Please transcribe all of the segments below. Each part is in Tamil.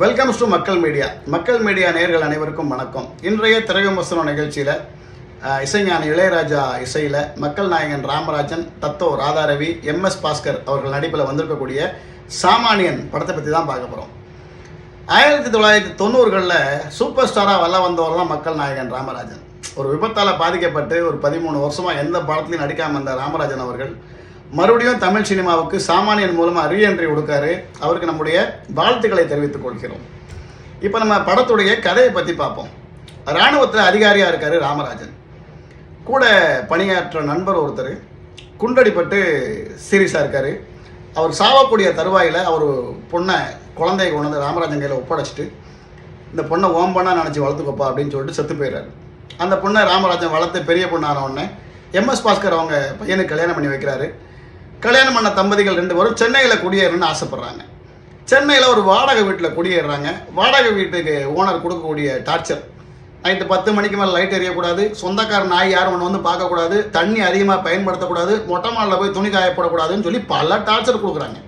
Welcome to Makkal media Makkal media நேயர்கள் அனைவருக்கும் வணக்கம். இன்றைய திரைவிமர்சனம் நிகழ்ச்சியில் இசைஞான இசைஞானி இளையராஜா இசையில் மக்கள் நாயகன் ராமராஜன் தத்தோ ராதாரவி எம்எஸ் பாஸ்கர் அவர்கள் நடிப்பில் வந்திருக்கக்கூடிய சாமானியன் படத்தை பற்றி தான் பார்க்க போகிறோம் ஆயிரத்தி தொள்ளாயிரத்தி தொண்ணூறுகளில் சூப்பர் ஸ்டாராக வல்ல வந்தவர் தான் மக்கள் நாயகன் ராமராஜன். ஒரு விபத்தால் பாதிக்கப்பட்டு ஒரு பதிமூணு வருஷமாக எந்த படத்துலையும் நடிக்காமல் இருந்த ராமராஜன் அவர்கள் மறுபடியும் தமிழ் சினிமாவுக்கு சாமானியன் மூலமாக ரீஎன்ட்ரி கொடுக்காரு. அவருக்கு நம்முடைய வாழ்த்துக்களை தெரிவித்துக் கொள்கிறோம். இப்போ நம்ம படத்துடைய கதையை பற்றி பார்ப்போம். இராணுவத்தில் அதிகாரியாக இருக்கார் ராமராஜன். கூட பணியாற்ற நண்பர் ஒருத்தர் குண்டடிப்பட்டு சீரியஸாக இருக்கார். அவர் சாவக்கூடிய தருவாயில் அவர் பொண்ணை குழந்தைய கொண்டு வந்து ராமராஜன் கையில் ஒப்படைச்சிட்டு இந்த பொண்ணை ஓம்பண்ணா நினச்சி வளர்த்துக்கோப்பா அப்படின்னு சொல்லிட்டு செத்து போயிடுறாரு அந்த பொண்ணை ராமராஜன் வளர்த்து பெரிய பொண்ணான உடனே எம்எஸ் பாஸ்கர் அவங்க பையனுக்கு கல்யாணம் பண்ணி வைக்கிறாரு. கல்யாணம் பண்ண தம்பதிகள் ரெண்டு பேரும் சென்னையில் குடியேறணும்னு ஆசைப்பட்றாங்க. சென்னையில் ஒரு வாடகை வீட்டில் குடியேறுறாங்க வாடகை வீட்டுக்கு ஓனர் கொடுக்கக்கூடிய டார்ச்சர் நைட்டு பத்து மணிக்கு மேலே லைட் எரியக்கூடாது. சொந்தக்கார நாய் யாரும் ஒன்று வந்து பார்க்கக்கூடாது. தண்ணி அதிகமாக பயன்படுத்தக்கூடாது. மொட்டை மாலில் போய் துணி காயப்படக்கூடாதுன்னு சொல்லி பல டார்ச்சர் கொடுக்குறாங்க.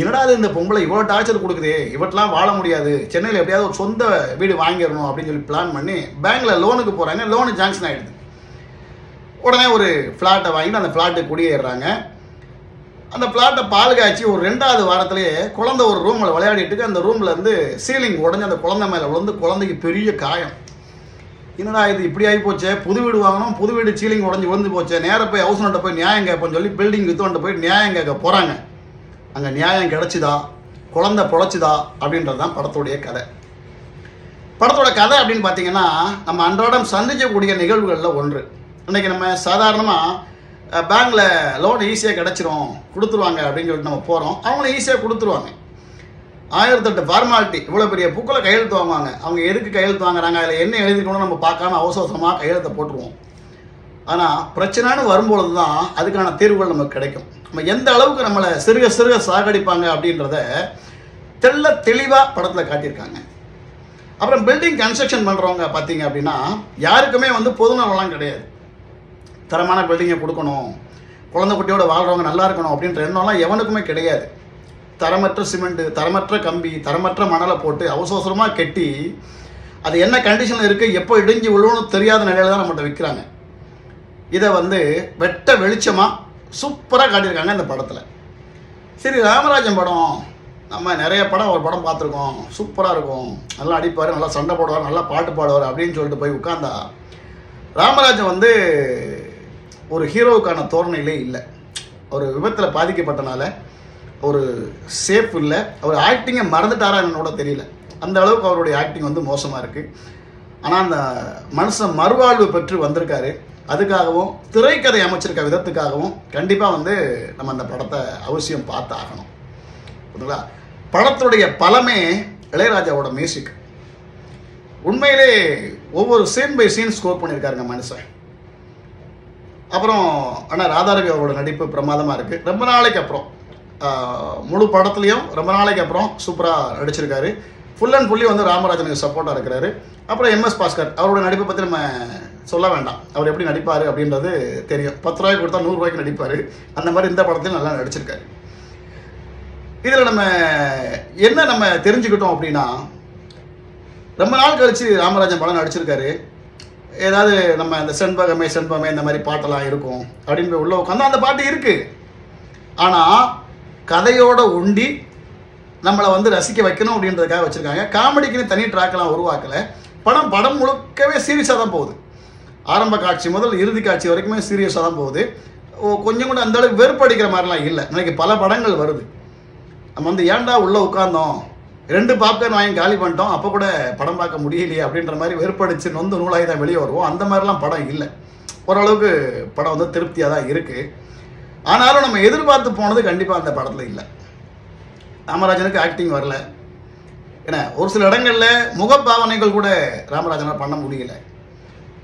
என்னடா இது இந்த பொம்பளை இவ்வளோ டார்ச்சர் கொடுக்குதே? இவட்டெலாம் வாழ முடியாது. சென்னையில் எப்படியாவது ஒரு சொந்த வீடு வாங்கிடணும் அப்படின்னு சொல்லி பிளான் பண்ணி பேங்க்கில் லோனுக்கு போகிறாங்க லோனு ஜாங்ஷன் ஆகிடுது உடனே ஒரு ஃப்ளாட்டை வாங்கிட்டு அந்த ஃப்ளாட்டுக்கு குடியேறாங்க அந்த பிளாட்டை பால் காய்ச்சி ஒரு ரெண்டாவது வாரத்திலேயே குழந்தை ஒரு ரூமில் விளையாடிட்டு அந்த ரூமில் இருந்து சீலிங் உடஞ்சி அந்த குழந்தை மேலே விழுந்து குழந்தைக்கு பெரிய காயம். என்னடா இது இப்படி ஆகி போச்சே? புது வீடு வாங்கணும் புது வீடு சீலிங் உடஞ்சி விழுந்து போச்சே. நேராக போய் ஹவுஸ் நோட்டை போய் நியாயம் கேட்போன்னு சொல்லி பில்டிங் வித்தோன்ட்ட போய் நியாயம் கேட்க போகிறாங்க அங்கே நியாயம் கிடச்சிதா? குழந்தை பொழைச்சிதா? அப்படின்றது தான் படத்துடைய கதை. படத்தோட கதை அப்படின்னு பார்த்தீங்கன்னா நம்ம அன்றாடம் சந்திக்கக்கூடிய நிகழ்வுகளில் ஒன்று. இன்னைக்கு நம்ம சாதாரணமாக பேங்கில் லோன் ஈஸியாக கிடச்சிரும் கொடுத்துருவாங்க அப்படின்னு சொல்லிட்டு நம்ம போகிறோம் அவங்களும் ஈஸியாக கொடுத்துருவாங்க. ஆயிரத்தெட்டு ஃபார்மாலிட்டி இவ்வளோ பெரிய புக்கில் கையெழுத்து வாங்குவாங்க. அவங்க எதுக்கு கையெழுத்து வாங்குறாங்க? அதில் என்ன எழுதிக்கணும்னு நம்ம பார்க்காம அவசரமாக கையெழுத்தை போட்டுருவோம். ஆனால் பிரச்சனைன்னு வரும்பொழுது தான் அதுக்கான தீர்வுகள் நமக்கு கிடைக்கும். நம்ம எந்த அளவுக்கு நம்மளை சிறுக சிறுக சாகடிப்பாங்க அப்படின்றத தெள்ள தெளிவாக படத்தில் காட்டியிருக்காங்க. அப்புறம் பில்டிங் கன்ஸ்ட்ரக்ஷன் பண்ணுறவங்க பார்த்தீங்க அப்படின்னா யாருக்குமே வந்து பொதுநலம் கிடையாது. தரமான பில்டிங்கை கொடுக்கணும். குழந்தை குட்டியோட வாழ்கிறவங்க நல்லா இருக்கணும் அப்படின்ற எண்ணம்லாம் எவனுக்குமே கிடையாது. தரமற்ற சிமெண்ட்டு தரமற்ற கம்பி தரமற்ற மணலை போட்டு அவசரமாக கெட்டி அது என்ன கண்டிஷனில் இருக்குது எப்போ இடிஞ்சு விழுவணும் தெரியாத நிலையில தான் நம்மகிட்ட விற்கிறாங்க இதை வந்து வெட்ட வெளிச்சமாக சூப்பராக காட்டியிருக்காங்க இந்த படத்தில். சரி ராமராஜன் படம். நம்ம நிறைய படம் ஒரு படம் பார்த்துருக்கோம். சூப்பராக இருக்கும். நல்லா அடிப்பார் நல்லா சண்டை போடுவார் நல்லா பாட்டு பாடுவார் அப்படின்னு சொல்லிட்டு போய் உட்காந்தா ராமராஜன் வந்து ஒரு ஹீரோவுக்கான தோரணையிலே இல்லை. ஒரு விபத்தில் பாதிக்கப்பட்டனால ஒரு சேஃப் இல்லை. அவர் ஆக்டிங்கை மறந்துட்டாரா என்னோட தெரியல. அந்த அளவுக்கு அவருடைய ஆக்டிங் வந்து மோசமாக இருக்குது ஆனால் அந்த மனுஷன் மறுவாழ்வு பெற்று வந்திருக்காரு. அதுக்காகவும் திரைக்கதை அமைச்சிருக்க விதத்துக்காகவும் கண்டிப்பாக வந்து நம்ம அந்த படத்தை அவசியம் பார்த்து ஆகணும் புரியுதுங்களா? படத்துடைய பலமே இளையராஜாவோட மியூசிக் உண்மையிலே ஒவ்வொரு சீன் பை சீன் ஸ்கோர் பண்ணியிருக்காருங்க மனுஷன். அப்புறம் ஆனால் ராதாரவி அவரோட நடிப்பு பிரமாதமாக இருக்குது ரொம்ப நாளைக்கு அப்புறம் முழு படத்துலையும் ரொம்ப நாளைக்கு அப்புறம் சூப்பராக நடிச்சிருக்காரு. ஃபுல் அண்ட் ஃபுல்லி வந்து ராமராஜனுக்கு சப்போர்ட்டாக இருக்கிறாரு. அப்புறம் எம்எஸ் பாஸ்கர் அவரோட நடிப்பை பற்றி நம்ம சொல்ல வேண்டாம். அவர் எப்படி நடிப்பார் அப்படின்றது தெரியும். பத்து ரூபாய்க்கு கொடுத்தா நூறுரூவாய்க்கு நடிப்பார். அந்த மாதிரி இந்த படத்தையும் நல்லா நடிச்சிருக்காரு. இதில் நம்ம என்ன நம்ம தெரிஞ்சுக்கிட்டோம் அப்படின்னா ரொம்ப நாள் கழித்து ராமராஜன் படம் நடிச்சிருக்காரு. ஏதாவது நம்ம இந்த செண்பகமே செண்பகமே இந்த மாதிரி பாட்டெல்லாம் இருக்கும் அப்படின்னு போய் உள்ள உட்காந்து அந்த பாட்டு இருக்குது ஆனால் கதையோட உண்டி நம்மளை வந்து ரசிக்க வைக்கணும் அப்படின்றதுக்காக வச்சுருக்காங்க. காமெடிக்குன்னு தனி ட்ராக்கெலாம் உருவாக்கலை. படம் படம் முழுக்கவே சீரியஸாக தான் போகுது. ஆரம்ப காட்சி முதல் இறுதி காட்சி வரைக்குமே சீரியஸாக தான் போகுது. ஓ, கொஞ்சம் கூட அந்தளவுக்கு வெறுப்படிக்கிற மாதிரிலாம் இல்லை. இன்றைக்கி பல படங்கள் வருது. நம்ம வந்து ஏன்டா உள்ளே உட்காந்தோம் ரெண்டு பாப்கார்ன் வாங்கி காலி பண்ணிட்டோம். அப்போ கூட படம் பார்க்க முடியலையே அப்படின்ற மாதிரி வெறுப்படிச்சு நொந்து நூலாகி தான் வெளியே வருவோம். அந்த மாதிரிலாம் படம் இல்லை. ஓரளவுக்கு படம் வந்து திருப்தியாக தான் இருக்குது ஆனாலும் நம்ம எதிர்பார்த்து போனது கண்டிப்பாக அந்த படத்தில் இல்லை. ராமராஜனுக்கு ஆக்டிங் வரல. ஏன்னா ஒரு சில இடங்களில் முகப்பாவனைகள் கூட ராமராஜனால் பண்ண முடியல.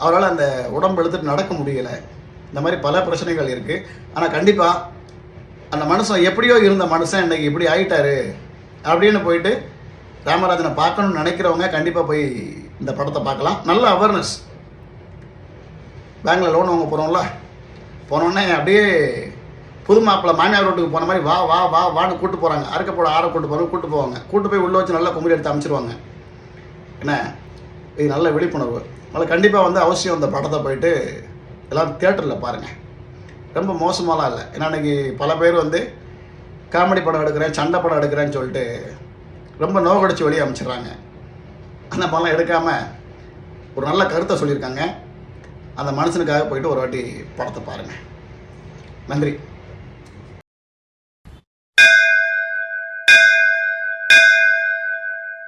அவரால் அந்த உடம்பு எடுத்துட்டு நடக்க முடியலை. இந்த மாதிரி பல பிரச்சனைகள் இருக்குது ஆனால் கண்டிப்பாக அந்த மனுஷன் எப்படியோ இருந்த மனுஷன் இன்றைக்கி இப்படி ஆகிட்டாரு அப்படின்னு போயிட்டு ராமராஜனை பார்க்கணும்னு நினைக்கிறவங்க கண்டிப்பாக போய் இந்த படத்தை பார்க்கலாம். நல்ல அவேர்னஸ் பேங்கில் லோன் வாங்க போகிறோம்ல போனோடனே அப்படியே புது மாப்பிள்ளை மாமியார் ரோட்டுக்கு போன மாதிரி வா வா வா வான்னு கூட்டு போகிறாங்க அறுக்க போட ஆற கூட்டு போகிறாங்க கூட்டு போவாங்க. கூட்டு போய் உள்ளே வச்சு நல்லா கும்பிடி எடுத்து அமைச்சிருவாங்க. என்ன? இது நல்ல விழிப்புணர்வு. அதனால் கண்டிப்பாக வந்து அவசியம் இந்த படத்தை போயிட்டு எல்லோரும் தேட்டரில் பாருங்கள் ரொம்ப மோசமாலாம் இல்லை. ஏன்னா இன்னைக்கு பல பேர் வந்து காமெடி படம் எடுக்கிறேன் சண்டை படம் எடுக்கிறேன்னு சொல்லிட்டு ரொம்ப நோகடிச்சு வெளியே அமைச்சிடுறாங்க. அந்த பணம் எடுக்காமல் ஒரு நல்ல கருத்தை சொல்லியிருக்காங்க. அந்த மனுஷனுக்காக போயிட்டு ஒரு வாட்டி படத்தை பாருங்கள் நன்றி.